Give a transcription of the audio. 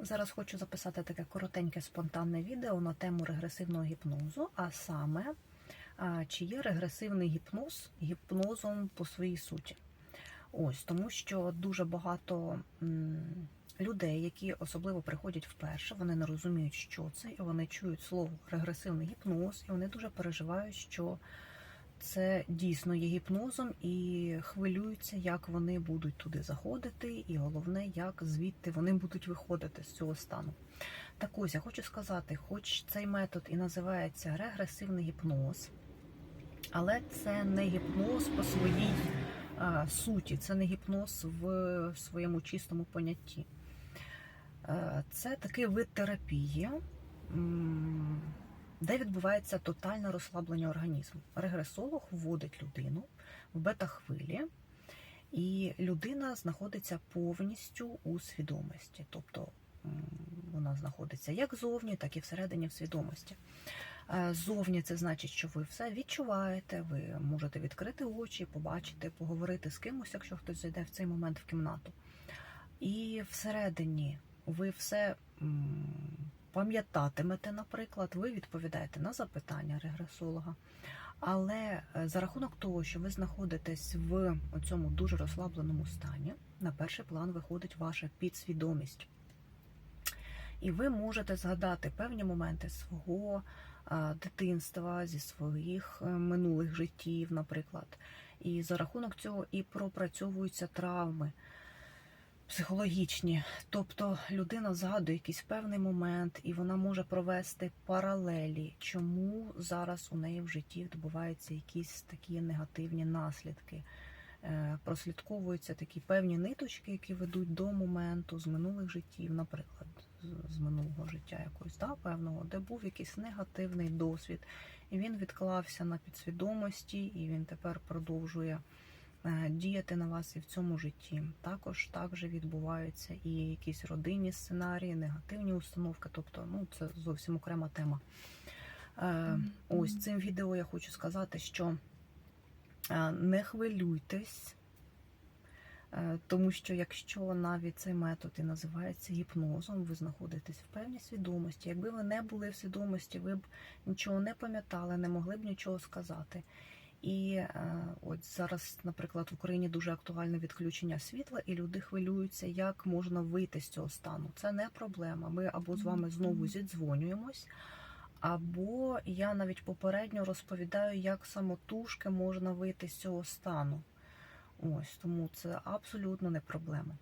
Зараз хочу записати таке коротеньке спонтанне відео на тему регресивного гіпнозу, а саме, чи є регресивний гіпноз гіпнозом по своїй суті. Ось, тому що дуже багато людей, які особливо приходять вперше, вони не розуміють, що це, і вони чують слово регресивний гіпноз, і вони дуже переживають, що це дійсно є гіпнозом, і хвилюються, як вони будуть туди заходити, і головне, як звідти вони будуть виходити з цього стану. Так ось я хочу сказати, хоч цей метод і називається регресивний гіпноз, але це не гіпноз по своїй а, суті, це не гіпноз в своєму чистому понятті. Е, Це такий вид терапії, де відбувається тотальне розслаблення організму. Регресолог вводить людину в бета-хвилі, і людина знаходиться повністю у свідомості. Тобто вона знаходиться як зовні, так і всередині в свідомості. Е, Зовні це значить, що ви все відчуваєте, ви можете відкрити очі, побачити, поговорити з кимось, якщо хтось зайде в цей момент в кімнату. І всередині ви все пам'ятатимете, наприклад, ви відповідаєте на запитання регресолога. Але е, за рахунок того, що ви знаходитесь в цьому дуже розслабленому стані, на перший план виходить ваша підсвідомість. І ви можете згадати певні моменти свого дитинства, зі своїх е, минулих життів, наприклад. І за рахунок цього і пропрацьовуються травми психологічні. Тобто людина згадує якийсь певний момент, і вона може провести паралелі, чому зараз у неї в житті відбуваються якісь такі негативні наслідки. Е, Прослідковуються такі певні ниточки, які ведуть до моменту з минулих життів, наприклад, з- минулого життя якогось да, певного, де був якийсь негативний досвід, і він відклався на підсвідомості, і він тепер продовжує діяти на вас і в цьому житті. Також так же відбуваються і якісь родинні сценарії, негативні установки, тобто ну, це зовсім окрема тема. Е, Ось цим відео я хочу сказати, що е, не хвилюйтесь. Е, Тому що якщо навіть цей метод і називається гіпнозом, ви знаходитесь в певній свідомості. Якби ви не були в свідомості, ви б нічого не пам'ятали, не могли б нічого сказати. І е, от зараз, наприклад, в Україні дуже актуальне відключення світла, і люди хвилюються, як можна вийти з цього стану. Це не проблема. Ми або з вами знову зідзвонюємось, або я навіть попередньо розповідаю, як самотужки можна вийти з цього стану. Ось тому це абсолютно не проблема.